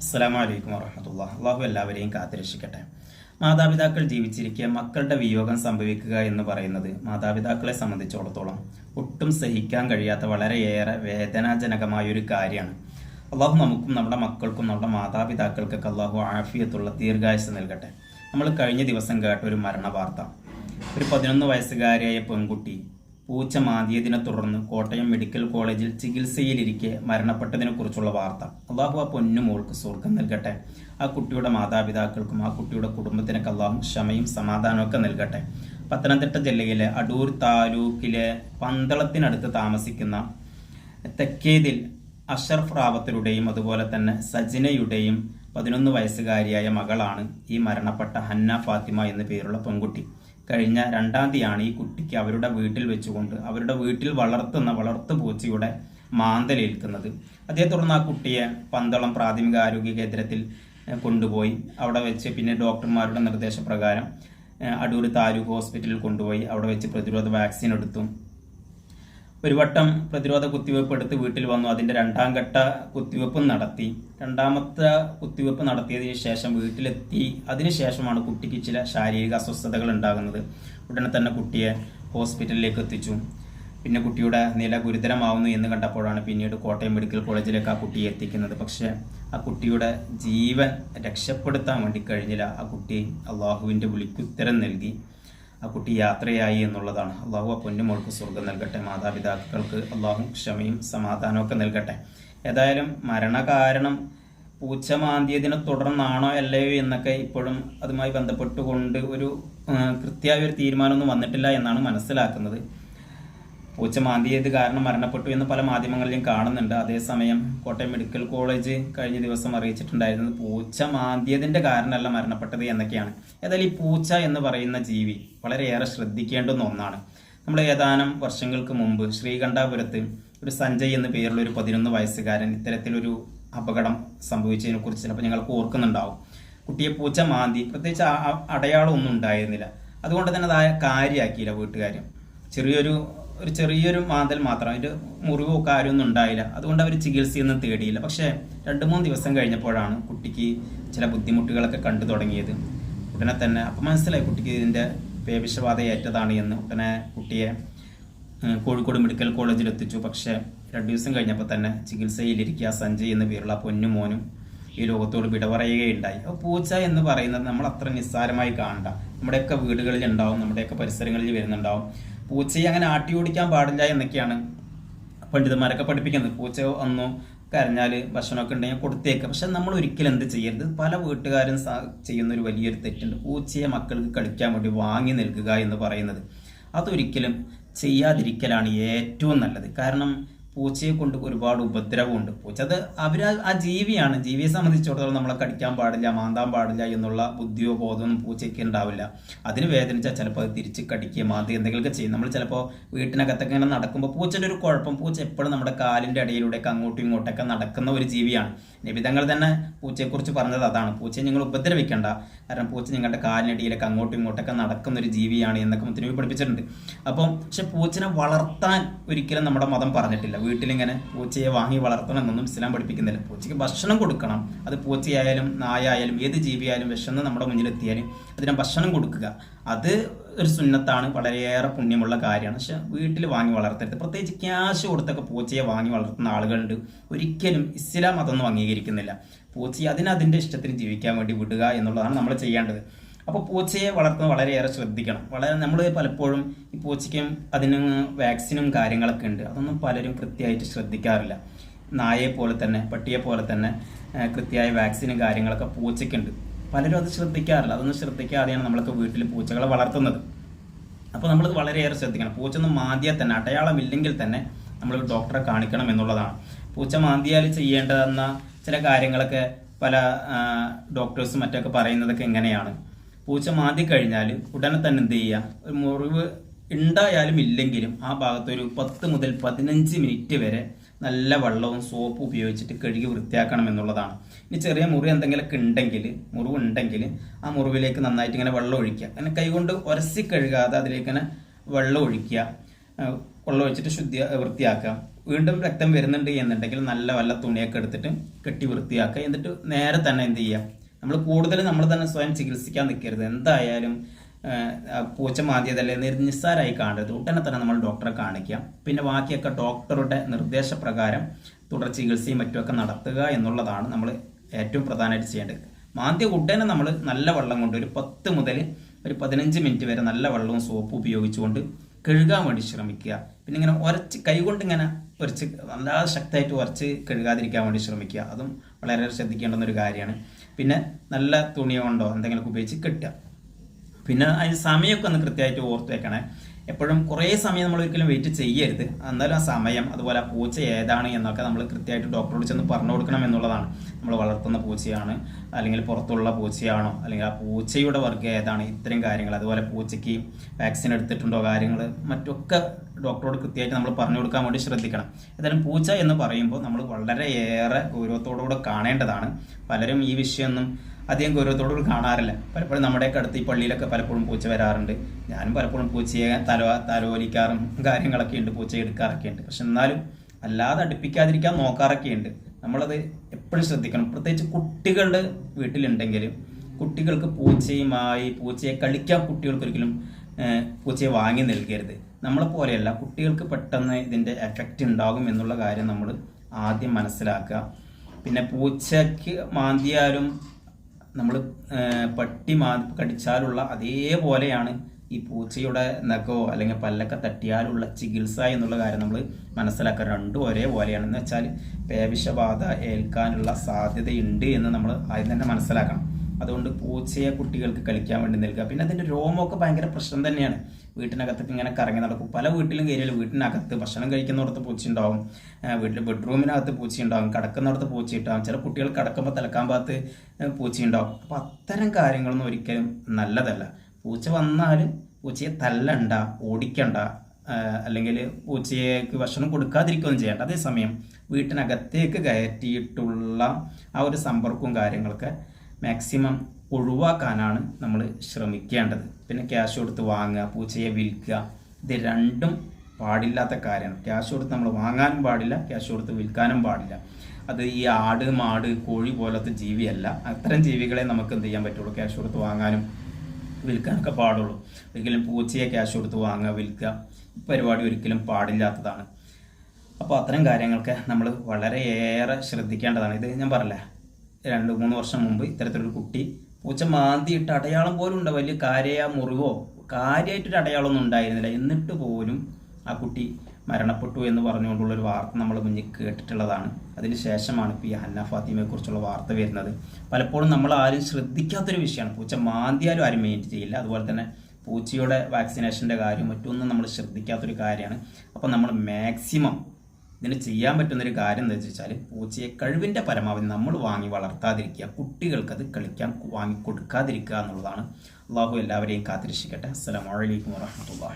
അസ്സലാമു അലൈക്കും വറഹമത്തുള്ള അള്ളാഹു എല്ലാവരെയും കാത്തുരക്ഷിക്കട്ടെ. മാതാപിതാക്കൾ ജീവിച്ചിരിക്കെ മക്കളുടെ വിയോഗം സംഭവിക്കുക എന്ന് പറയുന്നത് മാതാപിതാക്കളെ സംബന്ധിച്ചിടത്തോളം ഒട്ടും സഹിക്കാൻ കഴിയാത്ത വളരെയേറെ വേദനാജനകമായ ഒരു കാര്യമാണ്. അള്ളാഹു നമുക്കും നമ്മുടെ മക്കൾക്കും നമ്മുടെ മാതാപിതാക്കൾക്കൊക്കെ അള്ളാഹു ആഫിയത്തുള്ള ദീർഘായുസ് നൽകട്ടെ. നമ്മൾ കഴിഞ്ഞ ദിവസം കേട്ട ഒരു മരണ വാർത്ത ഒരു പതിനൊന്ന് വയസ്സുകാരിയായ പെൺകുട്ടി പൂച്ച മാന്തിയതിനെ തുടർന്ന് കോട്ടയം മെഡിക്കൽ കോളേജിൽ ചികിത്സയിലിരിക്കെ മരണപ്പെട്ടതിനെ കുറിച്ചുള്ള വാർത്ത. അള്ളാഹു ആ പൊന്നു മോൾക്ക് സ്വർഗം നൽകട്ടെ. ആ കുട്ടിയുടെ മാതാപിതാക്കൾക്കും ആ കുട്ടിയുടെ കുടുംബത്തിനൊക്കെ അള്ളാഹു ക്ഷമയും സമാധാനമൊക്കെ നൽകട്ടെ. പത്തനംതിട്ട ജില്ലയിലെ അടൂർ താലൂക്കിലെ പന്തളത്തിനടുത്ത് താമസിക്കുന്ന തെക്കേതിൽ അഷറഫ് റാവത്തരുടെയും അതുപോലെ തന്നെ സജിനയുടെയും പതിനൊന്ന് വയസ്സുകാരിയായ മകളാണ് ഈ മരണപ്പെട്ട ഹന്ന ഫാത്തിമ എന്ന പേരുള്ള പെൺകുട്ടി. കഴിഞ്ഞ രണ്ടാം തീയതിയാണ് ഈ കുട്ടിക്ക് അവരുടെ വീട്ടിൽ വെച്ചുകൊണ്ട് അവരുടെ വീട്ടിൽ വളർത്തുന്ന വളർത്തു പൂച്ചയുടെ മാന്തലേൽക്കുന്നത് അതേ തുടർന്ന് ആ കുട്ടിയെ പന്തളം പ്രാഥമിക ആരോഗ്യ കേന്ദ്രത്തിൽ കൊണ്ടുപോയി. അവിടെ വെച്ച് പിന്നെ ഡോക്ടർമാരുടെ നിർദ്ദേശപ്രകാരം അടൂർ താലൂക്ക് ഹോസ്പിറ്റലിൽ കൊണ്ടുപോയി. അവിടെ വെച്ച് പ്രതിരോധ വാക്സിൻ എടുത്തു. ഒരു വട്ടം പ്രതിരോധ കുത്തിവയ്പ്പ് എടുത്ത് വീട്ടിൽ വന്നു. അതിന്റെ രണ്ടാം ഘട്ട കുത്തിവയ്പ്പും നടത്തി. രണ്ടാമത്തെ കുത്തിവയ്പ്പ് നടത്തിയതിനു ശേഷം വീട്ടിലെത്തി. അതിനുശേഷമാണ് കുട്ടിക്ക് ചില ശാരീരിക അസ്വസ്ഥതകൾ ഉണ്ടാകുന്നത്. ഉടനെ തന്നെ കുട്ടിയെ ഹോസ്പിറ്റലിലേക്ക് എത്തിച്ചു. പിന്നെ കുട്ടിയുടെ നില ഗുരുതരമാവുന്നു എന്ന് കണ്ടപ്പോഴാണ് പിന്നീട് കോട്ടയം മെഡിക്കൽ കോളേജിലേക്ക് ആ കുട്ടിയെ എത്തിക്കുന്നത്. പക്ഷേ ആ കുട്ടിയുടെ ജീവൻ രക്ഷപ്പെടുത്താൻ വേണ്ടി കഴിഞ്ഞില്ല. ആ കുട്ടി അള്ളാഹുവിന്റെ വിളിക്കുത്തരം നൽകി. ആ കുട്ടി യാത്രയായി എന്നുള്ളതാണ്. അള്ളാഹു ആ പൊന്നുമോൾക്ക് സ്വർഗം നൽകട്ടെ മാതാപിതാക്കൾക്ക് അള്ളാഹു ക്ഷമയും സമാധാനവും നൽകട്ടെ. ഏതായാലും മരണകാരണം പൂച്ച മാന്തിയതിനെ തുടർന്നാണോ അല്ലയോ എന്നൊക്കെ ഇപ്പോഴും അതുമായി ബന്ധപ്പെട്ടുകൊണ്ട് ഒരു കൃത്യമായ ഒരു തീരുമാനമൊന്നും വന്നിട്ടില്ല എന്നാണ് മനസ്സിലാക്കുന്നത്. പൂച്ച മാന്തിയത് കാരണം മരണപ്പെട്ടു എന്ന് പല മാധ്യമങ്ങളിലും കാണുന്നുണ്ട്. അതേസമയം കോട്ടയം മെഡിക്കൽ കോളേജ് കഴിഞ്ഞ ദിവസം അറിയിച്ചിട്ടുണ്ടായിരുന്നത് പൂച്ച മാന്തിയതിന്റെ കാരണമല്ല മരണപ്പെട്ടത് എന്നൊക്കെയാണ്. ഏതായാലും ഈ പൂച്ച എന്ന് പറയുന്ന ജീവി വളരെയേറെ ശ്രദ്ധിക്കേണ്ടുന്ന ഒന്നാണ്. നമ്മൾ ഏതാനും വർഷങ്ങൾക്ക് മുമ്പ് ശ്രീകണ്ഠാപുരത്ത് ഒരു സഞ്ജയ് എന്ന പേരുള്ള ഒരു പതിനൊന്ന് വയസ്സുകാരൻ ഇത്തരത്തിലൊരു അപകടം സംഭവിച്ചതിനെ കുറിച്ച് ചിലപ്പോൾ ഞങ്ങൾക്ക് ഓർക്കുന്നുണ്ടാവും. കുട്ടിയെ പൂച്ച മാന്തി പ്രത്യേകിച്ച് ആ- ആ അടയാളം ഒന്നും ഉണ്ടായിരുന്നില്ല. അതുകൊണ്ട് തന്നെ അതായ കാര്യമാക്കിയില്ല വീട്ടുകാരും. ചെറിയൊരു ഒരു ചെറിയൊരു മാന്തൽ മാത്രം. അതിന്റെ മുറിവോ കാര്യമൊന്നും ഉണ്ടായില്ല. അതുകൊണ്ട് അവർ ചികിത്സയൊന്നും തേടിയില്ല. പക്ഷേ രണ്ട് മൂന്ന് ദിവസം കഴിഞ്ഞപ്പോഴാണ് കുട്ടിക്ക് ചില ബുദ്ധിമുട്ടുകളൊക്കെ കണ്ടു തുടങ്ങിയത്. ഉടനെ തന്നെ അപ്പം മനസ്സിലായി കുട്ടിക്ക് ഇതിന്റെ പേവിഷബാധ ഏറ്റതാണ് എന്ന്. ഉടനെ കുട്ടിയെ കോഴിക്കോട് മെഡിക്കൽ കോളേജിൽ എത്തിച്ചു പക്ഷേ രണ്ടു ദിവസം കഴിഞ്ഞപ്പോൾ തന്നെ ചികിത്സയിലിരിക്കുക സഞ്ജയ് എന്ന പേരുള്ള പൊന്നും മോനും ഈ ലോകത്തോട് വിട പറയുകയുണ്ടായി. അപ്പോൾ പൂച്ച എന്ന് പറയുന്നത് നമ്മൾ അത്ര നിസ്സാരമായി കാണണ്ട. നമ്മുടെയൊക്കെ വീടുകളിൽ ഉണ്ടാവും നമ്മുടെയൊക്കെ പരിസരങ്ങളിൽ വരുന്നുണ്ടാവും. പൂച്ചയെ അങ്ങനെ ആട്ടി ഓടിക്കാൻ പാടില്ല എന്നൊക്കെയാണ് പണ്ഡിതന്മാരൊക്കെ പഠിപ്പിക്കുന്നത്. പൂച്ച ഒന്നു കരഞ്ഞാൽ ഭക്ഷണമൊക്കെ ഉണ്ടെങ്കിൽ കൊടുത്തേക്കാം. പക്ഷെ നമ്മൾ ഒരിക്കലും എന്ത് ചെയ്യരുത്? പല വീട്ടുകാരും ചെയ്യുന്ന ഒരു വലിയൊരു തെറ്റുണ്ട്. പൂച്ചയെ മക്കൾക്ക് കളിക്കാൻ വേണ്ടി വാങ്ങി നൽകുക എന്ന് പറയുന്നത്. അതൊരിക്കലും ചെയ്യാതിരിക്കലാണ് ഏറ്റവും നല്ലത്. കാരണം പൂച്ചയെ കൊണ്ട് ഒരുപാട് ഉപദ്രവമുണ്ട്. പൂച്ച അത് അവർ ആ ജീവിയാണ്. ജീവിയെ സംബന്ധിച്ചിടത്തോളം നമ്മളെ കടിക്കാൻ പാടില്ല മാന്താൻ പാടില്ല എന്നുള്ള ബുദ്ധിയോ ബോധമൊന്നും പൂച്ചയ്ക്ക് ഉണ്ടാവില്ല. അതിന് വേദനിച്ചാൽ ചിലപ്പോൾ അത് തിരിച്ച് കടിക്കുക മാന്തി എന്തെങ്കിലുമൊക്കെ ചെയ്യും. നമ്മൾ ചിലപ്പോൾ വീട്ടിനകത്തൊക്കെ ഇങ്ങനെ നടക്കുമ്പോൾ പൂച്ചയുടെ ഒരു കുഴപ്പം പൂച്ച എപ്പോഴും നമ്മുടെ കാലിന്റെ ഇടയിലൂടെയൊക്കെ അങ്ങോട്ടും ഇങ്ങോട്ടൊക്കെ നടക്കുന്ന ഒരു ജീവിയാണ്. നിബിതങ്ങൾ തന്നെ പൂച്ചയെക്കുറിച്ച് പറഞ്ഞത് അതാണ്. പൂച്ചയെ നിങ്ങൾ ഉപദ്രവിക്കേണ്ട. കാരണം പൂച്ച നിങ്ങളുടെ കാലിനടിയിലൊക്കെ അങ്ങോട്ടും ഇങ്ങോട്ടൊക്കെ നടക്കുന്ന ഒരു ജീവിയാണ് എന്നൊക്കെ മുത്തനബി പഠിപ്പിച്ചിട്ടുണ്ട്. അപ്പം പക്ഷെ പൂച്ചനെ വളർത്താൻ ഒരിക്കലും നമ്മുടെ മതം പറഞ്ഞിട്ടില്ല. വീട്ടിലിങ്ങനെ പൂച്ചയെ വാങ്ങി വളർത്തണം എന്നൊന്നും ഇസ്ലാം പഠിപ്പിക്കുന്നില്ല. പൂച്ചയ്ക്ക് ഭക്ഷണം കൊടുക്കണം. അത് പൂച്ചയായാലും നായായാലും ഏത് ജീവിയായാലും വിശന്ന് നമ്മുടെ മുന്നിലെത്തിയാലും അതിന് ഭക്ഷണം കൊടുക്കുക. അത് ഒരു സുന്നത്താണ്. വളരെയേറെ പുണ്യമുള്ള കാര്യമാണ്. പക്ഷെ വീട്ടിൽ വാങ്ങി വളർത്തരുത്. പ്രത്യേകിച്ച് ക്യാഷ് കൊടുത്തൊക്കെ പൂച്ചയെ വാങ്ങി വളർത്തുന്ന ആളുകളുണ്ട്. ഒരിക്കലും ഇസ്ലാം അതൊന്നും അംഗീകരിക്കുന്നില്ല. പൂച്ചയെ അതിനതിന്റെ ഇഷ്ടത്തിന് ജീവിക്കാൻ വേണ്ടി വിടുക എന്നുള്ളതാണ് നമ്മൾ ചെയ്യേണ്ടത്. അപ്പോൾ പൂച്ചയെ വളർത്തുന്നത് വളരെയേറെ ശ്രദ്ധിക്കണം. വളരെ നമ്മൾ പലപ്പോഴും ഈ പൂച്ചയ്ക്കും അതിന് വാക്സിനും കാര്യങ്ങളൊക്കെ ഉണ്ട്. അതൊന്നും പലരും കൃത്യമായിട്ട് ശ്രദ്ധിക്കാറില്ല. നായയെ പോലെ തന്നെ പട്ടിയെ പോലെ തന്നെ കൃത്യമായ വാക്സിനും കാര്യങ്ങളൊക്കെ പൂച്ചയ്ക്കുണ്ട്. പലരും അത് ശ്രദ്ധിക്കാറില്ല. അതൊന്നും ശ്രദ്ധിക്കാതെയാണ് നമ്മളൊക്കെ വീട്ടിൽ പൂച്ചകളെ വളർത്തുന്നത്. അപ്പോൾ നമ്മൾ വളരെയേറെ ശ്രദ്ധിക്കണം. പൂച്ച ഒന്ന് മാന്തിയാൽ തന്നെ അടയാളമില്ലെങ്കിൽ തന്നെ നമ്മൾ ഡോക്ടറെ കാണിക്കണം എന്നുള്ളതാണ്. പൂച്ച മാന്തിയാൽ ചെയ്യേണ്ടതെന്ന ചില കാര്യങ്ങളൊക്കെ പല ഡോക്ടേഴ്സും മറ്റൊക്കെ പറയുന്നതൊക്കെ എങ്ങനെയാണ് പൂച്ച മാന്തി കഴിഞ്ഞാൽ ഉടനെ തന്നെ എന്ത് ചെയ്യുക ഒരു മുറിവ് ഉണ്ടായാലും ഇല്ലെങ്കിലും ആ ഭാഗത്ത് ഒരു പത്ത് മുതൽ പതിനഞ്ച് മിനിറ്റ് വരെ നല്ല വെള്ളവും സോപ്പും ഉപയോഗിച്ചിട്ട് കഴുകി വൃത്തിയാക്കണം എന്നുള്ളതാണ്. ഇനി ചെറിയ മുറി എന്തെങ്കിലുമൊക്കെ ഉണ്ടെങ്കിൽ മുറിവ് ഉണ്ടെങ്കിൽ ആ മുറിവിലേക്ക് നന്നായിട്ട് ഇങ്ങനെ വെള്ളം ഒഴിക്കുക. അങ്ങനെ കൈകൊണ്ട് ഉരസി കഴുകാതെ അതിലേക്ക് ഇങ്ങനെ വെള്ളം ഒഴിക്കുക വെള്ളം ഒഴിച്ചിട്ട് ശുദ്ധി വൃത്തിയാക്കുക. വീണ്ടും രക്തം വരുന്നുണ്ട് എന്നുണ്ടെങ്കിൽ നല്ല വല്ല തുണിയൊക്കെ എടുത്തിട്ട് കെട്ടി വൃത്തിയാക്കുക. എന്നിട്ട് നേരെ തന്നെ എന്ത് ചെയ്യുക നമ്മൾ കൂടുതലും നമ്മൾ തന്നെ സ്വയം ചികിത്സിക്കാൻ നിൽക്കരുത്. എന്തായാലും പൂച്ച മാന്തിയതല്ലേ നിസ്സാരമായി കാണരുത്. ഉടനെ തന്നെ നമ്മൾ ഡോക്ടറെ കാണിക്കുക. പിന്നെ ബാക്കിയൊക്കെ ഡോക്ടറുടെ നിർദ്ദേശപ്രകാരം തുടർ ചികിത്സയും മറ്റുമൊക്കെ നടത്തുക എന്നുള്ളതാണ് നമ്മൾ ഏറ്റവും പ്രധാനമായിട്ട് ചെയ്യേണ്ടത്. മാന്തി ഉടനെ നമ്മൾ നല്ല വെള്ളം കൊണ്ട് ഒരു പത്ത് മുതൽ ഒരു പതിനഞ്ച് മിനിറ്റ് വരെ നല്ല വെള്ളവും സോപ്പും ഉപയോഗിച്ചുകൊണ്ട് കഴുകാൻ വേണ്ടി ശ്രമിക്കുക. പിന്നെ ഇങ്ങനെ ഉരച്ച് കൈകൊണ്ട് ഇങ്ങനെ ഉരച്ച് നല്ല ശക്തമായിട്ട് ഉരച്ച് കഴുകാതിരിക്കാൻ വേണ്ടി ശ്രമിക്കുക. അതും വളരെ ശ്രദ്ധിക്കേണ്ടുന്ന ഒരു കാര്യമാണ്. പിന്നെ നല്ല തുണിയോ കൊണ്ടോ എന്തെങ്കിലുമൊക്കെ ഉപയോഗിച്ച് കെട്ടുക. പിന്നെ അതിന് സമയമൊക്കെ ഒന്ന് കൃത്യമായിട്ട് ഓർത്ത് വെക്കണേ. എപ്പോഴും കുറേ സമയം നമ്മൾ ഒരിക്കലും വെയിറ്റ് ചെയ്യരുത്. എന്നാലും ആ സമയം അതുപോലെ ആ പൂച്ച ഏതാണ് എന്നൊക്കെ നമ്മൾ കൃത്യമായിട്ട് ഡോക്ടറോട് ചെന്ന് പറഞ്ഞു കൊടുക്കണം എന്നുള്ളതാണ്. നമ്മൾ വളർത്തുന്ന പൂച്ചയാണ് അല്ലെങ്കിൽ പുറത്തുള്ള പൂച്ചയാണോ അല്ലെങ്കിൽ ആ പൂച്ചയുടെ വർഗം ഏതാണ് ഇത്തരം കാര്യങ്ങൾ. അതുപോലെ പൂച്ചയ്ക്ക് വാക്സിൻ എടുത്തിട്ടുണ്ടോ കാര്യങ്ങൾ മറ്റൊക്കെ ഡോക്ടറോട് കൃത്യമായിട്ട് നമ്മൾ പറഞ്ഞു കൊടുക്കാൻ വേണ്ടി ശ്രദ്ധിക്കണം. ഏതായാലും പൂച്ച എന്ന് പറയുമ്പോൾ നമ്മൾ വളരെയേറെ ഗൗരവത്തോടുകൂടെ കാണേണ്ടതാണ്. പലരും ഈ വിഷയമൊന്നും അധികം ഗൗരവത്തോടുകൂടി കാണാറില്ല. പലപ്പോഴും നമ്മുടെയൊക്കെ അടുത്ത് ഈ പള്ളിയിലൊക്കെ പലപ്പോഴും പൂച്ച വരാറുണ്ട്. ഞാനും പലപ്പോഴും പൂച്ചയെ തലോ തലോലിക്കാറും കാര്യങ്ങളൊക്കെ ഉണ്ട് പൂച്ച എടുക്കാറൊക്കെ ഉണ്ട് പക്ഷെ എന്നാലും അല്ലാതെ അടുപ്പിക്കാതിരിക്കാൻ നോക്കാറൊക്കെ ഉണ്ട് നമ്മളത് എപ്പോഴും ശ്രദ്ധിക്കണം. പ്രത്യേകിച്ച് കുട്ടികളുടെ വീട്ടിലുണ്ടെങ്കിൽ കുട്ടികൾക്ക് പൂച്ചയുമായി പൂച്ചയെ കളിക്കാൻ കുട്ടികൾക്ക് ഒരിക്കലും പൂച്ചയെ വാങ്ങി നൽകരുത്. നമ്മളെ പോലെയല്ല കുട്ടികൾക്ക് പെട്ടെന്ന് ഇതിന്റെ എഫക്റ്റ് ഉണ്ടാകും എന്നുള്ള കാര്യം നമ്മൾ ആദ്യം മനസ്സിലാക്കുക. പിന്നെ പൂച്ചയ്ക്ക് മാന്തിയാലും നമ്മൾ പട്ടി മാ കടിച്ചാലുള്ള അതേപോലെയാണ് ഈ പൂച്ചയുടെ നഖോ അല്ലെങ്കിൽ പല്ലൊക്കെ തട്ടിയാലുള്ള ചികിത്സ എന്നുള്ള കാര്യം നമ്മൾ മനസ്സിലാക്കുക. രണ്ടും ഒരേപോലെയാണ് എന്ന് വെച്ചാൽ പേവിഷബാധ ഏൽക്കാനുള്ള സാധ്യതയുണ്ട് എന്ന് നമ്മൾ ആദ്യം തന്നെ മനസ്സിലാക്കണം. അതുകൊണ്ട് പൂച്ചയെ കുട്ടികൾക്ക് കളിക്കാൻ വേണ്ടി നൽകുക പിന്നെ അതിന്റെ രോമമൊക്കെ ഭയങ്കര പ്രശ്നം തന്നെയാണ്. വീട്ടിനകത്തൊക്കെ ഇങ്ങനെ കറങ്ങി നടക്കും. പല വീട്ടിലും കയറിയാലും വീട്ടിനകത്ത് ഭക്ഷണം കഴിക്കുന്നിടത്ത് പൂച്ച ഉണ്ടാവും വീട്ടിൽ ബെഡ്റൂമിനകത്ത് പൂച്ച ഉണ്ടാവും കിടക്കുന്നിടത്ത് പൂച്ച ഉണ്ടാവും ചില കുട്ടികൾ കിടക്കുമ്പോൾ തലക്കാൻ ഭാഗത്ത് പൂച്ച ഉണ്ടാവും അപ്പൊ അത്തരം കാര്യങ്ങളൊന്നും ഒരിക്കലും നല്ലതല്ല. പൂച്ച വന്നാൽ പൂച്ചയെ തല്ലണ്ട ഓടിക്കണ്ട. അല്ലെങ്കിൽ പൂച്ചയ്ക്ക് ഭക്ഷണം കൊടുക്കാതിരിക്കുകയൊന്നും ചെയ്യണ്ട. അതേസമയം വീട്ടിനകത്തേക്ക് കയറ്റിയിട്ടുള്ള ആ ഒരു സമ്പർക്കവും കാര്യങ്ങളൊക്കെ മാക്സിമം ഒഴിവാക്കാനാണ് നമ്മൾ ശ്രമിക്കേണ്ടത്. പിന്നെ ക്യാഷ് കൊടുത്ത് വാങ്ങുക പൂച്ചയെ വിൽക്കുക ഇത് രണ്ടും പാടില്ലാത്ത കാര്യമാണ്. ക്യാഷ് കൊടുത്ത് നമ്മൾ വാങ്ങാനും പാടില്ല ക്യാഷ് കൊടുത്ത് വിൽക്കാനും പാടില്ല. അത് ഈ ആട് മാട് കോഴി പോലത്തെ ജീവിയല്ല. അത്തരം ജീവികളെ നമുക്ക് എന്ത് ചെയ്യാൻ പറ്റുള്ളൂ? ക്യാഷ് കൊടുത്ത് വാങ്ങാനും വിൽക്കാനൊക്കെ പാടുള്ളൂ. ഒരിക്കലും പൂച്ചയെ ക്യാഷ് കൊടുത്ത് വാങ്ങുക വിൽക്കുക പരിപാടി ഒരിക്കലും പാടില്ലാത്തതാണ്. അപ്പോൾ അത്തരം കാര്യങ്ങളൊക്കെ നമ്മൾ വളരെയേറെ ശ്രദ്ധിക്കേണ്ടതാണ്. ഇത് ഞാൻ പറഞ്ഞില്ലേ? രണ്ട് മൂന്ന് വർഷം മുമ്പ് ഇത്തരത്തിലൊരു കുട്ടി. പൂച്ച മാന്തിയിട്ട് അടയാളം പോലും ഉണ്ട്. വലിയ കാര്യ മുറിവോ കാര്യമായിട്ടൊരു അടയാളമൊന്നും ഉണ്ടായിരുന്നില്ല. എന്നിട്ട് പോലും ആ കുട്ടി മരണപ്പെട്ടു എന്ന് പറഞ്ഞുകൊണ്ടുള്ളൊരു വാർത്ത നമ്മൾ മുന്നിൽ കേട്ടിട്ടുള്ളതാണ്. അതിന് ശേഷമാണ് ഇപ്പോൾ ഈ ഹന്ന ഫാത്തിമയെ കുറിച്ചുള്ള വാർത്ത വരുന്നത്. പലപ്പോഴും നമ്മൾ ആരും ശ്രദ്ധിക്കാത്തൊരു വിഷയമാണ്. പൂച്ച മാന്തിയാലും ആരും മെയിന്റ് ചെയ്യില്ല. അതുപോലെ തന്നെ പൂച്ചയുടെ വാക്സിനേഷന്റെ കാര്യം മറ്റൊന്നും നമ്മൾ ശ്രദ്ധിക്കാത്തൊരു കാര്യമാണ്. അപ്പോൾ നമ്മൾ മാക്സിമം ഇതിന് ചെയ്യാൻ പറ്റുന്നൊരു കാര്യം എന്താ വെച്ചാൽ പൂച്ചയെ കഴിവിന്റെ പരമാവധി നമ്മൾ വാങ്ങി വളർത്താതിരിക്കുക കുട്ടികൾക്കത് കളിക്കാൻ വാങ്ങി കൊടുക്കാതിരിക്കുക എന്നുള്ളതാണ്. അള്ളാഹു എല്ലാവരെയും കാത്തിരക്ഷിക്കട്ടെ. അസ്സാം വലൈക്കും വറഹമത്തുള്ള